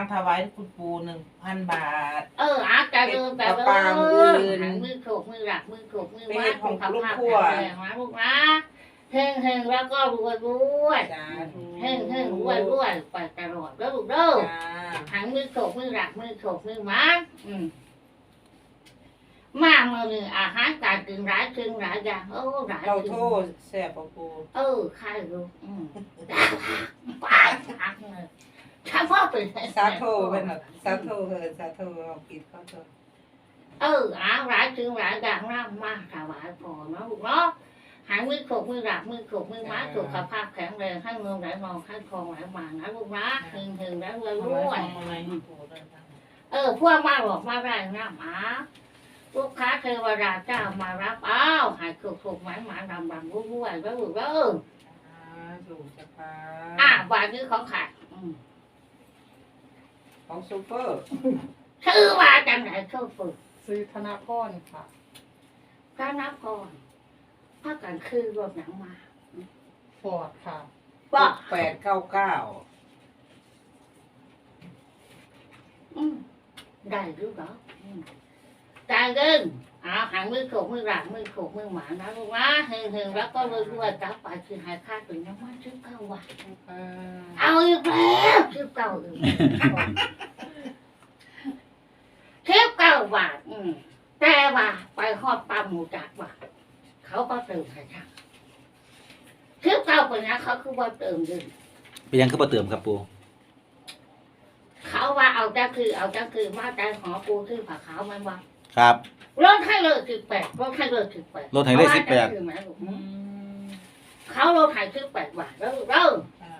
างตังถวายคุณปู่หนึ่งพันบาท เอออาจจะเดินแบบปะปางมือหันมือโขกมือหลักมือโขกมือเป็นวัเห็ดดของขับลูกภาพครัวแข็งแรงนะลูกนะเฮงเฮงแล้วก็รวยรวยจ้าธุเฮงเฮงรวยรวยไปตลอดแล้วลูกเด้อจ้าหันมือโขกมือหลักมือโขกมือมัดอืมมาเมื่อนี้อาหารการกินหลายชิงหลายอย่างโอ้หลายเราสิ่งโทษแซ่บปะปู่เออใครรู้อืมไปทักเลย ถ้าพ่อเป็นสาโทเป็นแบบสาโทเออสาโทเอาปิดข้าโทเอออาหลายชิงหลายอย่างร่ำมากถวายพอเนาะลูกเนาะหางมือโขกมือหลักมือโขกมือมัดสุขภาพแข็งแรงให้เงินไหลมองให้ทองไหลมานะลูกนะเฮงเฮงแล้วรวยรเอาไว้วยรู้เออพวกมาหลอกมาได้น้ำอาลูกค้าเทวดาเจ้ามารับอ้าวหายถูกถูกหมันหมันดำดำรู้รู้ไอ้รู้รู้จ้าถูกจ้ะค่ะอะบาทนี้ของขาดอืม ของซูเปอร์ชื่อว่าจังไหนโชคฝึกซื้อธนาพรค่ะพระนครพระกันคือรถหนังมาฟอร์ดค่ะบอกแปดเก้าเก้าอืมได้หรือเปล่าอืม จ่ายเงินเอาหางมือโขกมือหลังมือโขกมือหมานะลูกนะเฮงเฮงแล้วก็รวยรวยกลับไปคือหายค่าถึงน้ำมันชื่อเก้าว่ะค่ะเอาอีกแล้วชื่อเก้าอีกเทปเก้าบาทอืมแต่ว่าไปหอดปลาหมูจากว่าเขาก็เติมให้ช่างเทปเก้าคนนี้เขาคือว่าเติมดึงเป็นยังคือประเติมครับปูเขาว่าเอาจะคือเอาจะคือมาใจหอปูคือผักขาวมันว่า ครับ รถให้เลยสิบแปดรถให้เลยสิบแปดรถให้เลยขาว่า18จะคือไหมลูกอืมเขารถให้สิบแปดบาทแล้วเริ่มค่ะ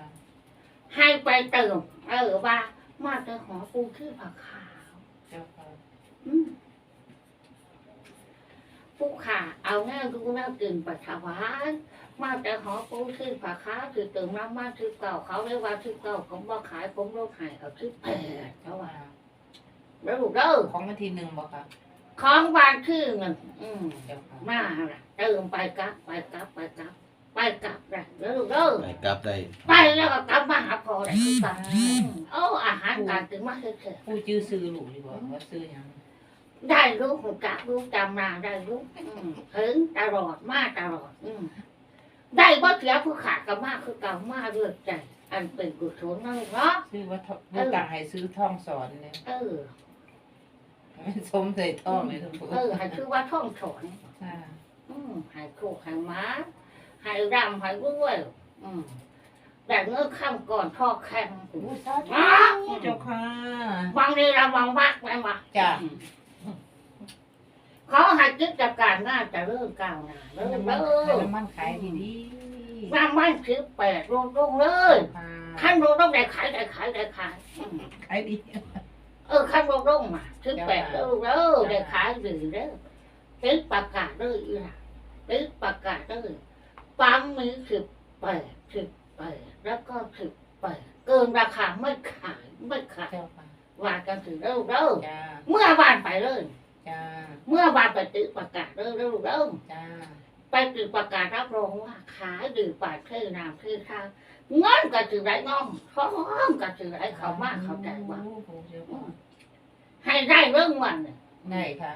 ให้ไปเติมเออว่ามาใจหอปูคือผักขาว เจ้าค่ะอืมผู้ขาเอาแน่ดูแน่กินปัสสาวะมาแต่หอปูชื่อผักค้าคือเติมน้ำมาชื่อเก่าเขาเรียกว่าชื่อเก่าผมว่าขายผมโลกหายเอาชื่อแปดเขาว่าแล้วลูกเด้อของวันที่หนึ่งบอกค่ะ ของบานชื่อเงินอืมเจ้าค่ะมาละเติมไปกลับ ไปกลับ ไปกลับ ไปกลับได้แล้วลูกเด้อได้กลับได้ไปแล้วก็กลับมาหาพอได้ทุกกันโอ้อาหารการกินมาเฉยๆผู้ชื่อซื้อหลูอยู่บ่ว่าซื้อหยังได้รู้หูกักรู้จำนาได้รู้อืมถึงตลอดมากตลอด อืมได้บ่เสียผู้ขาดก็มากคือเก่ามากเรื่อยใจ อันเป็นกุศลนั่นเนาะซื้อว่าท่อลูกต่างให้ซื้อท่องสอนเนี่ยเออ ไม่สมใส่ท่องเลยทุกคนเออให้คือว่าท่องสอนค่ะอืมให้โคกให้ม้าให้รำให้รวยอืมแต่เงื่อข้ามก่อนท่อแข็งอู้สาธุอ้าเจ้าค่ะบางทีเราบางวักไหมวะจ้ะเขาให้กิจการน่าจะเริ่มก้าวหน้าเริ่มน้ำมันเริ่มน้ำมันขายดีดีน้ำมันคือแปดลงลงเลยค่ะขั้นลงต้องได้ขายได้ขายได้ขายอืมขายดี เออขั้นลงลงมาคือแปดแล้วแล้วได้ขายดีแล้วติดประกาศเลยอีล่ะติดประกาศเลยปั๊มมีสิบแปดสิบแปดแล้วก็สิบแปดเกินราคาไม่ขายไม่ขายเจ้าค่ะว่ากันถึงแล้วแล้วเมื่อวานไปเลยเมื่อวานไปติดประกาศเลยแล้วแล้วจ้าไปติดประกาศรับรองว่าขายดื่มปาดเท่น้ำเท่ทางเงินก็ถือไรน้องท้องก็ถือไรเขามากเขาใจว่า ให้ได้เรื่องมันเนี่ยได้ค่ะ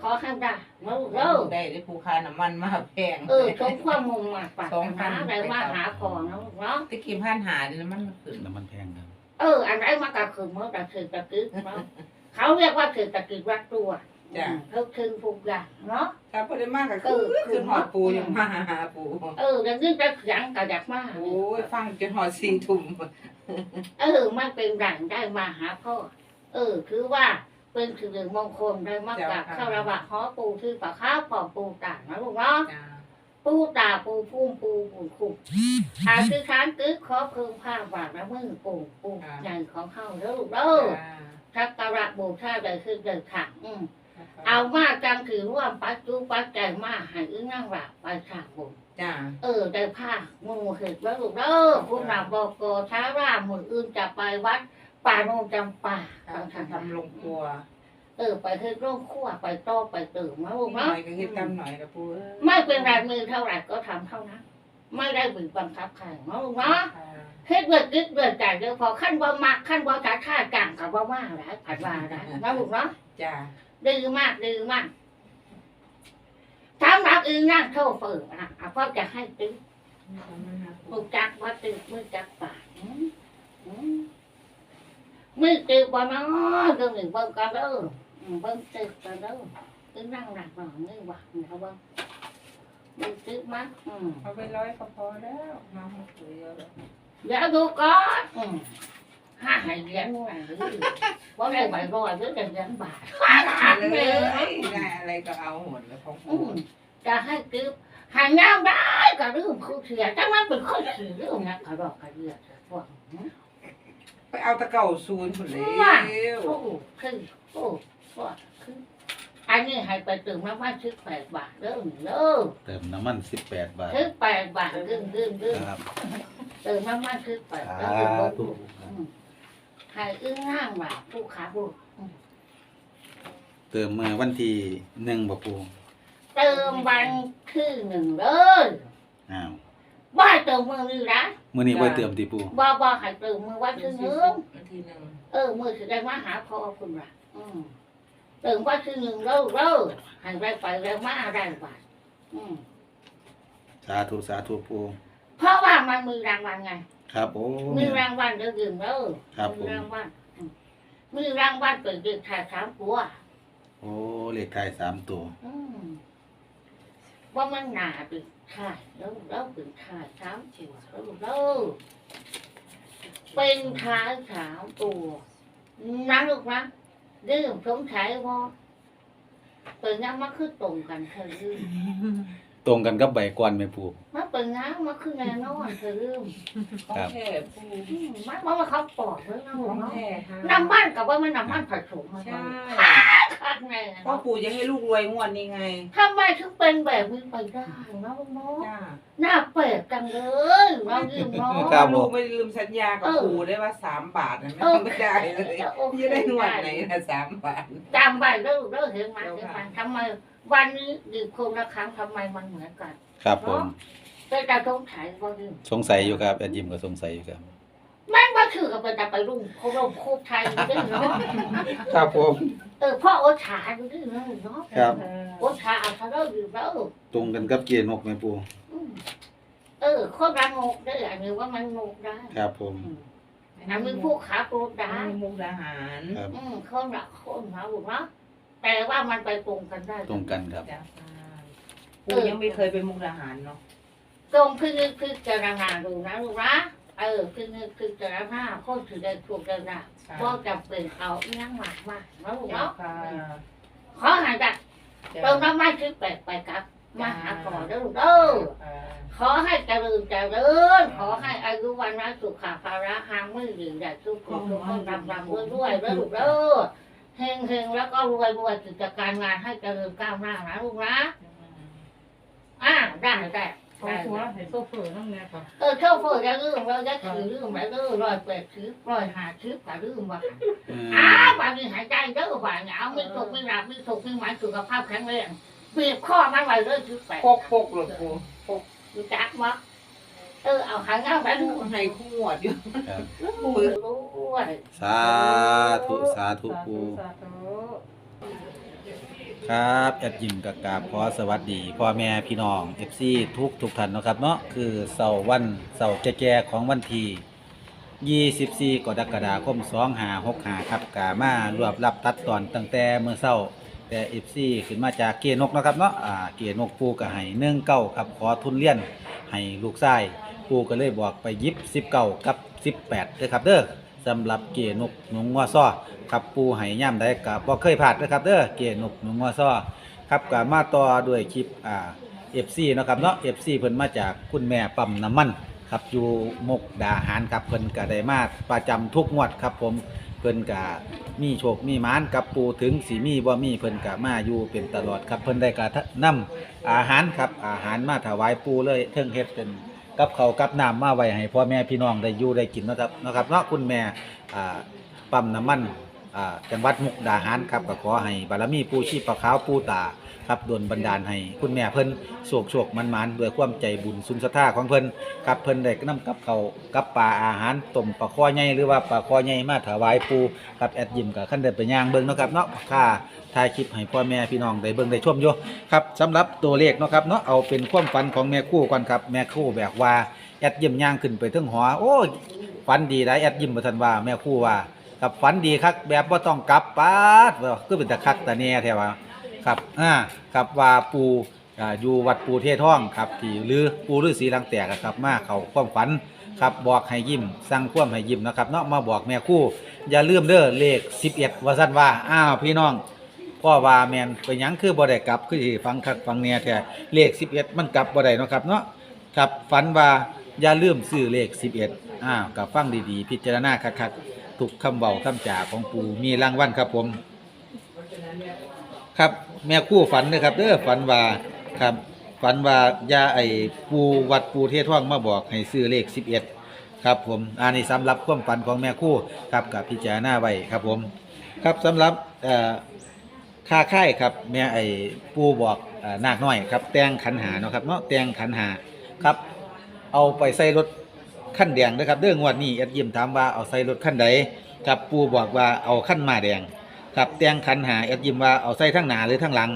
ขอให้ได้มาลูกเร็วได้ได้ผู้ค้าน้ำมันมาแพงเออชมความมุ่งมาปากสองพัหานอะไรมาหาของนะลูกเนาะตะกี้พันหาดิน้ำมันมันขึ้นน้ำมันแพงครับเอออันไหนมาก็คือเมื่อแต่ถือตะกึกเนาะเขาเรียกว่าถือตะกึกรักตัวจ้ะเขาถึงทุกอย่างเนาะถ้าพอได้มากก็คือขึ้นหอดปูยังมาหาปูเออแล้วนี่จะเสียงกระดักมากโอ้ยฟังจนหอดสี่ทุ่มเออไม่เป็นไรได้มาหาพ่อ เออ คือว่าเป็นสื่อมงคลได้มากกับข้าวระบะฮอปูที่ปากข้าวปอมปูต่างนะลูกเนาะจ้าปูตาปูพุ่มปูปูคุมอาคือค้านตึกขอเพิ่มผ้าบาทและมือปูปูใหญ่ของเข้าเด้อลูกเด้อทักการะบูชาได้คือเดินถังอืมเอามาจังถือร่วมปัจจุปัจจัยมาให้อึ้งนั่งหลับไปฉากบุญจ้าเออได้ผ้างูเห็ดแล้วลูกเด้อผู้นำบอกกช้าร่ามืออื่นจะไปวัด ป่าโนนจำป่าทำทำลงครัวเออไปคือร่องขั้วไปต้อไปตื่นมาลูกหน่เนาะอยก็เฮ็ดตามหน่อยนะปูอ้ยไม่เป็นไรมือเท่าไหร่ก็ทำเท่านั้นไม่ได้บึงบังคับใครเนาะลูกเนาะ ค่ะเฮ็ดเบิดกึดเบิดใจเดี๋ยวพอขั้นบ่มักขั้นบ่ท้าท่ากังกับบ่ว่าหลายผัดว่าได้นะลูกเนาะจ้าดื้อมากดื้อมากถามรักอื่นนั่งโทษเปิดนะอะพ่อจะให้ตึ้งมือจักว่าตึ้งมือจักปากอืมอืม มือตึ้งบ่เนาะเรื่องหนึ่งเบิ่งกันเด้ออืมเบิ่งตึ้งกันเด้อตึ้งนั่งหนักหน่อยมือหวักนี่เขาเบิ่งมือตึ้งมั้งอืมเอาไปร้อยก็พอแล้วมาให้ปุ๋ยเอาแล้วเดี๋ยวดูก่อนอืมห้าให้เหรียญหน่อยหรือว่าได้ใบร้อยหรือได้เหรียญบาทเลยได้อะไรก็เอาหมดแล้วของอืปูมจะให้กึบหางามได้ก็เรื่องคู่เสียถ้ามันเป็นคนสีเรื่องนะเขาบอกกันเยอะพวกไป เอาตะเก่าศูนย์หมดเลี้ยวโอ้คือโอ้พวกคืออันนี้ให้ไปตื่นมาว่าชื่อแปดบาทเด้อเด้อเติมน้ำมันสิบแปดบาทชื่อแปดบาทเรื่องเรื่องเรื่องครับตื่นมาว่าชื่อแปดสาแล้วธุให้อึ้งห้างบาทผู้ขาบุเติมเมื่อวันที่หนึ่งบ่ปูเติมวันคือหนึ่งเลยอ้าว บ่ให้เติมมือนี่นะมื้อนี้บ่เติมติปูบ่บ่ให้เติมมือวันที่หนึ่งทีหนึ่งเออมือสิได้มาหาพ่อคุณล่ะอืมเติมวันที่หนึ่งเร็วเร็วให้ได้ไปแล้วมาได้บาทอืมสาธุสาธุปูเพราะว่ามันมีรางวัลไง ครับโอ้มีรางวัลเดี๋ยวดื่มเด้อครับผมีมรางวัลอืมมีรางวัลเปิดเด็กถ่ายสามตัว โอ้เลขท้ายสามตัว อืม ว่ามันหนาดิถ่ายแล้วแล้วเป็นถ่ายสามตัวแล้วแล้วเป็นถ่ายสามตัวนะลูกนะดื่มสงสัยว่าเปิดงานมาคือตรงกันเธอลืมตรงกันกับใบก่อนไหมปูมาเปิดงานมาคือแน่นอนเธอลืมของแท้ปูอืมมันว่าว่าเขาปอกเลยนะขลูอกงเนาะแท้ค่ะน้ำมันกับว่ามันน้ำมันผสมมาใช่ คักแน่พ่อเนาะปู่จะให้ลูกรวยงวดนี้ไงทำไมถึงเป็นแบบนี้ไปได้เนาะลูกเนาะจ้าหน้าเปิดจังเลยเราลืมเนาะครับ ลูกไม่ลืมสัญญากับปู่ได้ว่าสามบาทนะไม่ได้เลยจะได้งวดไหนนะสามบาทจำไว้เด้อเด้อเห็นไหมเห็นไหมทำไมวันนี้ดื่มคนละครั้งทำไมมันเหมือนกันครับผมเป็นการสงสัยว่าลืมสงสัยอยู่ครับแอดยิมก็สงสัยอยู่ครับมันว่าถือกับเป็นแต่ไปรุ่งโคโรโคบไทยอยู่ด้วยเนาะครับผม เออพ่อโอชาอยู่ด้วยเนาะเนาะครับ โอชาเอาทะเลาะอยู่แล้วตรงกันกับเกียร์นกไหมปูอืมเออคนรังงกได้อันนี้ว่ามันงกได้ครับผมอืมอันนี้ผู้ขาโกรธได้มุกดาหารครับ อืมคนรักคนนะลูกเนาะแต่ว่ามันไปตรงกันได้ ตรงกันครับ จ้าปู่ยังไม่เคยไปมุกดาหารเนาะ ตรงคือนึกคือเจรณาดูนะลูกนะ เออคือนึกคือเจรณาคนถือได้ถูกเจรณาก็จำเป็นเอาอีนั่งหมากมานะลูกจ้าเนาะค่ะขอหายจากเติมน้ำมันคือแปลกไปครับมาหาก่อนนะลูกเด้อขอให้เจริญเจริญขอให้อายุวันนะสุขภาระหางมือหรือได้ทุกคนทุกคนรำรำด้วยด้วยๆนะลูกเด้อเฮงเฮงๆแล้วก็รวยรวยกิจการงานให้เจริญก้าวหน้านะลูกนะอ่าได้ได้ ขอหัวให้โซเฟอร์นั่นแหละค่ะเออโชเฟอร์จะลืมเราจะถือลืมแล้วเด้อร้อยแปดชิปร้อยห้าชิปก็ลืมว่าอืมอ้าวบางทีหายใจเด้อว่าเหงาไม่ตกไม่หลับไม่ตกไม่หมายสุขภาพแข็งแรงบีบข้อมันไว้เลยชิปแปดปกปกหลดปูรู้จักมั้เออเอาหางเงาไปดูให้คู่หวดอยู่ครับรู้ด้วยสาธุสาธุสาปูธุสาธุ ครับแอดยิมกับกาบขอสวัสดีพ่อแม่พี่น้อง FC ทุกทุกท่านนะครับเนาะคือเสาร์วันเสาร์แก่ๆของวันที่24กรกฎาคม2565ครับกามารวบรับตัดตอนตั้งแต่เมื่อเช้าแต่ FC ขึ้นมาจากเกียนกนะครับเนาะอ่าเกนกปูก็ให้19ครับขอทุนเรียนให้ลูกชายปูก็เลยบอกไปยิบ19กับ 18เด้อครับเด้อ สำหรับเกนกหนุ่งงัวซ้อครับปูให้ย่ำได้กับบ่เคยผ่านนะครับเด้อเกนกหนุ่งงัวซ้อครับก็มาต่อด้วยคลิปอ่า FC เนะครับเนาะ FC เพิ่นมาจากคุณแม่ปั๊มน้ำมันครับอยู่มกดาหารครับเพิ่นก็ได้มาประจำทุกงวดครับผมเพิ่นก็มีโชคมีมานกับปูถึงสีมีบ่มีเพิ่นก็มาอยู่เป็นตลอดครับเพิ่นได้กระนำอาหารครับอาหารมาถวายปูเลยเทิงเฮ็ดเป็น กับเขาวกับน้ำมาไว้ให้พ่อแม่พี่น้องได้อยู่ได้กินเนาะครับเนาะครับเนาะคุณแม่อ่าปั๊มน้ำมัน อ่าจังหวัดมุกดาหารครับก็ขอให้บารมีปู่ชีพปะขาวปู่ตาครับดลบันดาลให้คุณแม่เพิ่นโศกโศกมันมันๆด้วยความใจบุญสุนทรธาของเพิ่นครับเพิ่นได้นำกับเขาวกับปลาอาหารต้มปลาคอใหญ่หรือว่าปลาคอใหญ่มาถวายปู่ครับแอดยิมกับขั้นเดินไปย่างเบิ่งเนาะครับเนาะค่าถ่ายคลิปให้พ่อแม่พี่น้องได้เบิ่งได้ชมอยู่ครับสำหรับตัวเลขเนาะครับเนาะเอาเป็นความฝันของแม่คู่ก่อนครับแม่คู่แบบว่าแอดยิมย่างขึ้นไปถึงหอโอ้ยฝันดีได้แอดยิมบ่ทันว่าแม่คู่ว่า กับฝันดีครับแบบว่าต้องกลับปาดว่าคือเป็นตะคักตะแน่แท้ว่าครับอ่าครับว่าปูอ่าอยู่วัดปูเทท่องครับที่หรือปูฤาษีลังแตกอะครับ มาเขาความฝันครับบอกให้ยิ้มสั่งความให้ยิ้มนะครับเนาะมาบอกแม่คู่ อย่าลืมเด้อเลข 11ว่าซั่นว่าอ้าวพี่น้องพ่อว่าแมนไปหยังคือบ่ได้กลับคือสิฟังคักฟังแน่แท้เลข 11 มันกลับบ่ได้เนาะครับเนาะครับฝันว่าอย่าลืมซื้อเลข 11อ้าวกับฟังดีๆ พิจารณาคักๆ ทุกคำเบาคำจ่าของปู่มีรางวัลครับผม ครับแม่คู่ฝันนะครับเด้อฝันว่าครับ ฝันว่ายาไอปูวัดปูเทศท่องมาบอกให้ซื้อเลข11ครับผมอันนี้สำหรับความฝันของแม่คู่ครับกับพิจารณาไว้ครับผม ครับสำหรับค่าค่ายครับแม่ไอปูบอกอนาคน้อยครับ แต่งขันหาเนาะครับเนาะแต่งขันหาครับ เอาไปใส่รถ ขั้นแดงนะครับเรื่องวดนี้แอดยิมถามว่าเอาใส่รถขั้นใดครับปูบอกว่าเอาขั้นมาแดงครับแตงขันหาแอดยิมว่าเอาใส่ทั้งหนาหรือทั้งหลัง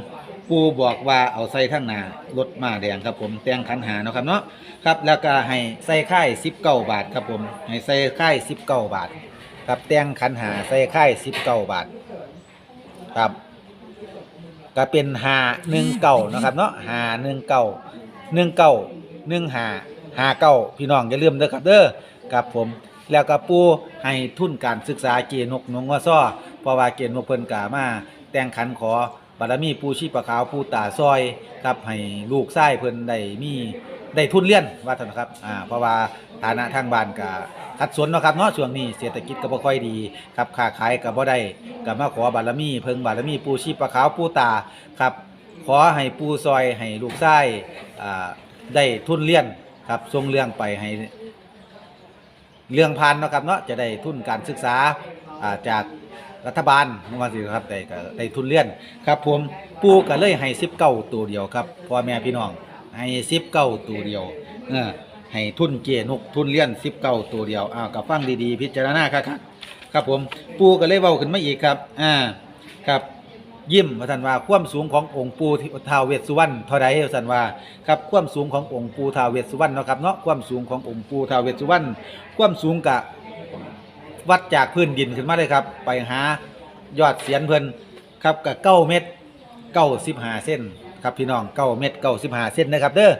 ปูบอกว่าเอาใส่ทั้งหนารถมาแดงครับผมแตงขันหาเนาะครับเนาะครับแล้วก็ให้ใส่ค่าย19บาทครับผมให้ใส่ค่าย19บาทครับแตงขันหาใส่ค่าย19บาทครับก็เป็นหาหนึ่งเก่านะครับเนาะหาหนึ่งเก่าหนึ่งเก่าหนึ่งหา หาเก่าพี่น้องอย่าลืมเด้อครับเด้อครับผมแล้วก็ปูให้ทุนการศึกษาเกนกนงว่าซ้อเพราะว่าเกนกเพิ่นกามา แต่งขันขอบารมีปูชีพขาวปูตาซอยครับให้ลูกชายเพิ่นได้มีได้ทุนเรียนว่าท่านนะครับอ่าเพราะว่าฐานะทางบ้านก็ขัดสนเนาะครับเนาะช่วงนี้เศรษฐกิจก็บ่ค่อยดีครับค้าขายก็บ่ได้ก็มาขอบารมี เพิ่งบารมีปูชีพขาวปูตาครับ ขอให้ปูซอยให้ลูกชายอ่าได้ทุนเรียน ครับส่งเรื่องไปให้ เรื่องพันเนาะครับเนาะจะได้ทุนการศึกษาอ่าจากรัฐบาลนว่าสิครับได้ก็ได้ทุนเรียนครับ ผมปูก็เลยให้สิบเก้าตัวเดียวครับพ่อแม่พี่น้องให้สิบเก้าตัวเดียวเออให้ทุนเกียนกทุนเรียนสิบเก้าตัวเดียวอ้าวกับฟังดีๆ พิจารณาครับครับ ครับผมปูก็เลยเว้าขึ้นมาอีกครับ อ่าครับ ยิ้มว่าท่านว่าความสูงขององค์ปูท้าวเวสสุวรรณเท่าใดว่าท่านว่าครับความสูงขององค์ปูท้าวเวสสุวรรณเนาะครับเนาะความสูงขององค์ปูท้าวเวสสุวรรณความสูงกะวัดจากพื้นดินขึ้นมาเลยครับ ไปหายอดเสียนเพิ่นครับกะเก้าเมตรเก้าสิบห้าเส้นครับพี่น้องเก้าเมตรเก้าสิบห้าเส้นนะครับเด้อ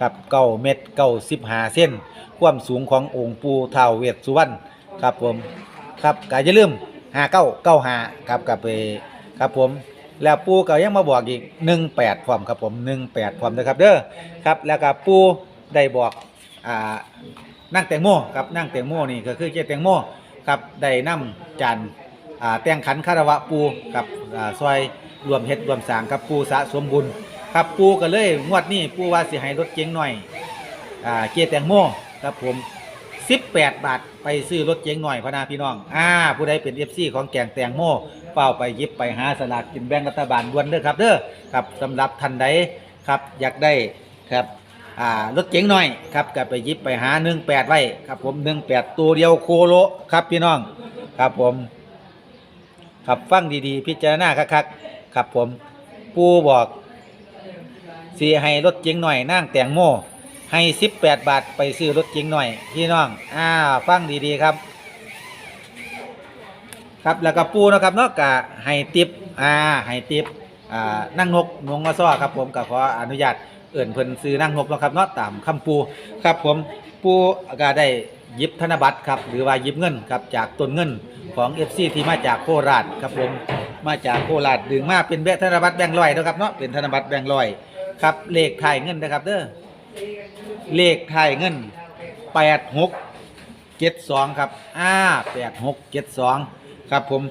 ครับเก้าเมตรเก้าสิบห้าเส้น ความสูงขององค์ปู่ท้าวเวสสุวรรณครับผมครับกะอย่าลืมหาเก้าเก้าหาครับกับไป ครับผมแล้วปูก็ยังมาบอกอีกหนึ่งแปดพร้อมครับผมหนึ่งแปดพร้อมนะครับเด้อครับแล้วก็ปูได้บอกอ่านั่งแตงโมครับนั่งแตงโมนี่ก็คือเจ๊แตงโมครับได้นำจานอ่าแตงขันคารวะปูกับอ่าซอยรวมเฮ็ดรวมสางกับปูสะสมบุญครับปูก็เลยงวดนี้ปูว่าสิให้รถเก๋งหน่อยอ่าเจ๊แตงโมครับผม 18บาท ไปซื้อรถเก๋งหน่อยพะนาพี่น้อง อ่า ผู้ใดเป็น FC ของแกงแตงโมเฝ้าไปยิบไปหาสลากกินแบ่งรัฐบาลด่วนเด้อครับเด้อครับสำหรับท่านใดครับอยากได้ครับอ่ารถเก๋งหน่อยครับก็ไปยิบไปหาหนึ่งแปดไว้ครับผมหนึ่งแปดตัวเดียวโคโลครับพี่น้องครับผมครับฟังดีๆ พิจารณาคักๆครับผมปูบอกสีให้รถเก๋งหน่อยนั่งแตงโม ให้สิบแปดบาทไปซื้อรถเก๋งหน่อยพี่น้องอ่าฟังดีๆครับ ครับแล้วก็ปูนะครับเนาะกะให้ติปอ่าให้ติปอ่านั่งนกนงมาซ้อครับ ผมก็ขออนุญาตเอื่นเพิ่นซื้อนั่งนกนะครับเนาะตามคำปูครับ ผมปูก็ได้ยิบธนบัตรครับหรือว่ายิบเงินครับจากต้นเงินของ FC ที่มาจากโคราชครับผมมาจากโคราชดึงมาเป็นแบธนบัตรแบงค์ร้อยนะครับเนาะเป็นธนบัตรแบงค์ร้อยครับเลขถ่ายเงินนะครับเด้อ เลขถ่ายเงินแปดหกเจ็ดสองครับอ่าแปดหกเจ็ดสองครับผม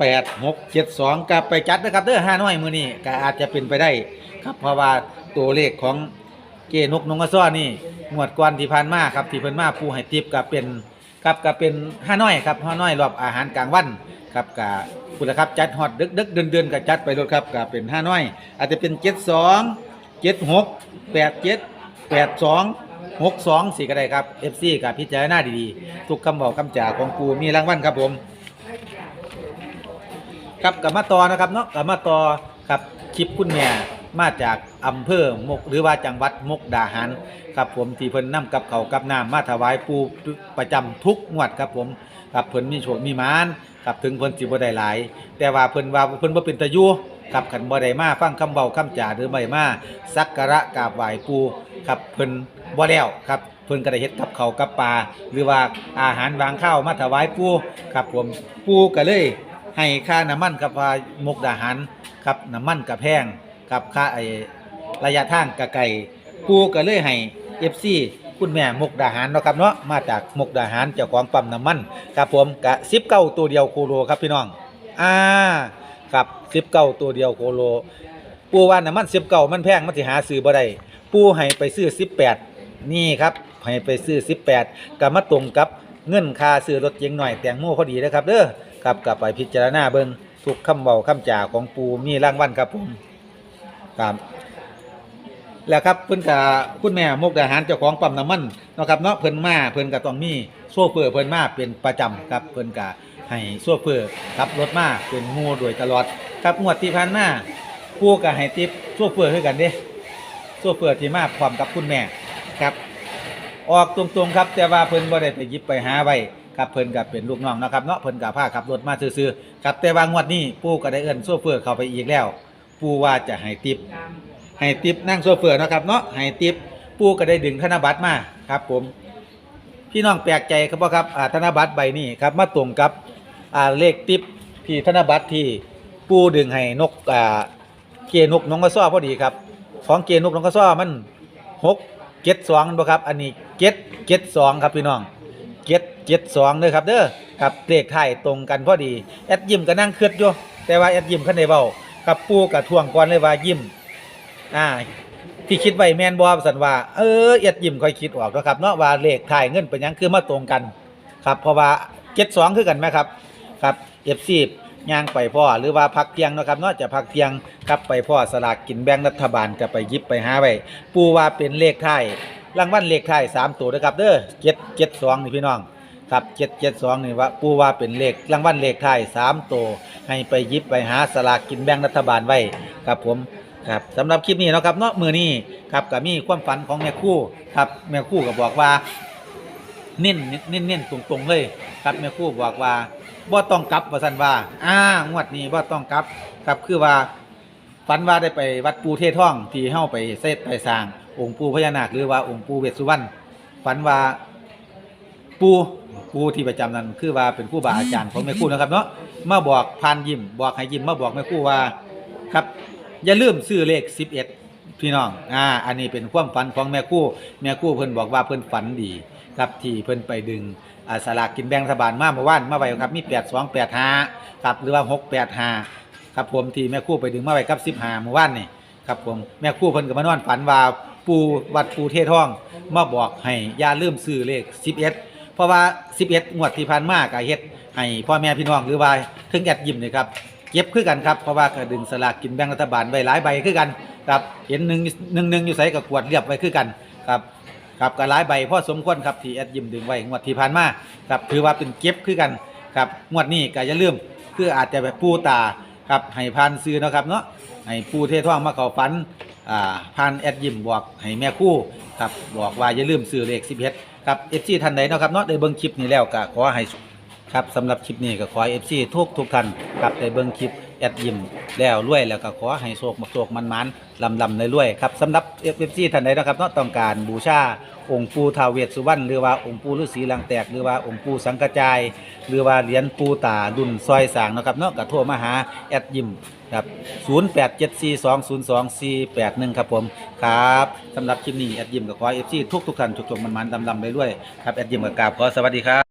แปดหกเจ็ดสองกับไปจัดนะครับเด้อห้าน้อยมือนี้ก็อาจจะเป็นไปได้ ครับเพราะว่าตัวเลขของเกนกนงกระซ้อนี่งวดก่อนที่ผ่านมาครับที่เพิ่นมาผู้ให้ติปก็เป็นครับก็เป็นห้าน้อยครับห้าน้อยรอบอาหารกลางวันครับก็คุณละครับจัดฮอตดึกดึกเดือนเดือนๆก็จัดไปรถครับก็เป็นห้าน้อย อาจจะเป็นเจ็ดสองเจ็ดหกแปดเจ็ด แปดสองหกสองสี่ก็ได้ครับเอฟซีกับพิจารณาดีๆ ทุกคำบอกคำจ่าของปูมีรางวัลครับผม ครับกับมาต่อนะครับเนาะกับมาต่อครับคลิปคุณแม่มาจากอำเภอมกหรือว่าจังหวัดมกดาหารครับผมที่เพิ่นนำกับเขากับน้ำมาถวายปูประจำทุกงวดครับผมครับเพิ่นมีโชคมีมานครับถึงเพิ่นสิบ่ได้หลาย แต่ว่าเพิ่นว่าเพิ่นบ่เป็นตะยูครับขันบ่ได้มาฟังคำเว้าคำจ่าหรือไม่มาสักการะกราบไหว้ปู ครับเพิ่นบ่แล้วครับเพิ่นก็ได้เฮ็ดกับเขาวกับปลาหรือว่าอาหารวางข้าวมาถวายปูครับผมปูก็เลย ให้ค่าน้ำมันกับว่ามกดาหารครับน้ำมันกับแพงกับค่าไอระยะทางกับไก่ปูก็เลยให้เอฟซีคุณแม่มกดาหารเนาะครับเนาะมาจากมกดาหารเจ้าของปั๊มน้ำมันครับผมกะสิบเก้าตัวเดียวโคโลครับพี่น้องอ่าครับสิบเก้าตัวเดียวโคโลปูว่าน้ำมันสิบเก้ามันแพงมันสิหาซื้อบ่ได้ ปูให้ไปซื้อสิบแปดนี่ครับให้ไปซื้อสิบแปดก็มาตรงกับเงินค่าซื้อรถเก๋งหน่อยแตงโมพอดีนะครับเด้อครับกลับไปพิจารณาเบิ่งทุกคำเบาคำจ่าของปูมีร่างวัลครับผมครับแล้วครับเพิ่นกับคุณแม่มกดาหารเจ้าของปั๊มน้ำมันนะครับเนาะเพิ่นมาเพิ่นก็ต้องมีโซเฟอร์เพิ่นมาเป็นประจำครับเพิ่นก็ให้โซเฟอร์ขับรถมาเป็นหมู่โดยตลอดครับงวดที่ผ่านมาผู้ก็ให้ติปโซเฟอร์คือกันเด้ โซเฟอร์ที่มาพร้อมกับคุณแม่ครับ ออกตรงๆครับ แต่ว่าเพิ่นบ่ได้ไปหยิบไปหาไว้ครับเพิ่นก็เป็นลูกน้องนะครับเนาะเพิ่นก็พาขับรถมาซื่อๆครับแต่ว่างวดนี้ปู่ก็ได้เอิ้นโซเฟอร์เข้าไปอีกแล้ว ปู่ว่าจะให้ติปให้ติปนั่งโซเฟอร์นะครับเนาะให้ติปปู่ก็ได้ดึงธนบัตรมาครับผมพี่น้องแปลกใจครับบ่ครับธนบัตรใบนี้ครับมาตรงกับเลขติปที่ธนบัตรที่ปู่ดึงให้นกอ่าเกนกน้องกระซ้อพอดีครับ ของเกนุกน้องกระซ้อมันหกเจ็ดสองบ่ครับ อันนี้เจ็ดเจ็ดสองครับพี่น้องเจ็ดเจ็ดสองเด้อครับเด้อครับเลขไทายตรงกันพอดีแอดยิ้มก็นั่งเคลือดอยู่แต่ว่าแอดยิ้มขันในเบากับปูกับทวงก่อนเลยว่ายิ้มอ่าที่คิดไว้แมนบอสันว่าเออแอดยิ้มค่อยคิดออกแล้วครับเนาะว่าเลขไทายเงินเป็นยังคือมาตรงกัน ครับเพราะว่าเจ็ดสองคือกันไหมครับ ครับเอฟซี ย่างไปพ่อหรือว่าพักเที่ยงเนาะครับเนาะจะพักเที่ยงกลับไปพ่อสลากกินแบ่งรัฐบาลก็ไปยิบไปหาไว้ปูว่าเป็นเลขไทยรางวัลเลขไทยสามตัวนะครับเด้อเจ็ดเจ็ดสองนี่พี่น้องครับเจ็ดเจ็ดสองนี่ว่าปูว่าเป็นเลขรางวัลเลขไทยสามตัวให้ไปยิบไปหาสลากกินแบ่งรัฐบาลไว้ครับผมครับสำหรับคลิปนี้เนาะครับเนาะมือนี้ครับก็มีความฝันของแม่คู่ครับแม่คู่ก็บอกว่าเน้นเน้นเน้นตรงตรงๆเลยครับแม่คู่บอกว่า บ่ต้องกลับว่าซั่นว่าอ่างวดนี้บ่ต้องกลับครับคือว่าฝันว่าได้ไปวัดปูเทท่อง ที่เฮาไปเซตไปสร้าง องค์ปูพญานาคหรือว่าองค์ปูเวสสุวรรณฝันว่าปูปูที่ประจำนั้นคือว่าเป็นครูบาอาจารย์ของแม่คู่นะครับเนาะมาบอกพานยิ้มบอกให้ยิ้มมาบอกแม่คู่ว่าครับ อย่าลืมซื้อเลข 11 พี่น้องอ่าอันนี้เป็นความฝันของแม่คู่ แม่คู่เพิ่นบอกว่าเพิ่นฝันดีครับที่เพิ่นไปดึง อ่าสลากกินแบ่งรัฐบาลมาเมื่อวานมาไว้ครับมี8285ครับหรือว่า685ครับผมที่แม่ครู่ไปดึงมาไว้กับ15เมื่อวานนี่ครับผมแม่ครู่เพิ่นก็มานอนฝันว่าปูวัดปูเททอง มาบอกให้อย่าลืมซื้อเลข11เอ็ดเพราะว่า11งวดที่ผ่านมาก็เฮ็ดให้พ่อแม่พี่น้องหรือว่าถึงแอดยิ้มนี่ครับเก็บคือกันครับเพราะว่าก็ดึงสลากกินแบ่งรัฐบาลไว้หลายใบคือกันครับเห็นหนึ่งหนึ่งหนึ่งอยู่ใส่กับกวดเรียบไว้คือกันครับ ครับก็หลายใบพอสมควรครับที่แอดยิมดึงไว้งวดที่ผ่านมาครับถือว่าเป็นเก็บคือกันครับงวดนี้ก็อย่าลืมคืออาจจะแบบปูตาครับให้พานซื้อเนาะครับเนาะให้ปูเทท่องมาเข้าฝันอ่าพานแอดยิมบอกให้แม่คู่ครับบอกว่าอย่าลืมซื้อเลข11ครับเอฟซีท่านใดเนาะครับเนาะได้เบิ่งคลิปนี้แล้วก็ขอให้ครับสำหรับคลิปนี้ก็ขอเอฟซีทุกทุกท่านครับได้เบิ่งคลิป แอดยิมแล้วรวยแล้วก็ขอให้โชคมาโชคมันมันลำลำในรวยครับสำหรับเอฟซีท่านใดนะครับเนาะต้องการบูชาองค์ปู่ทาวเวสสุวรรณหรือว่าองค์ปู่ฤาษีลังแตกหรือว่าองค์ปู่สังกจาย หรือว่าเหรียญปู่ตาดุนซอยสางนะครับเนาะก็โทรมาหาแอดยิมครับ0874200481 ครับผมครับสำหรับคลิปนี้แอดยิมก็ขอเอฟซีทุกทุกท่านทุกๆมันมันลำลำไปรวยครับแอดยิมกับกราบขอสวัสดีครับ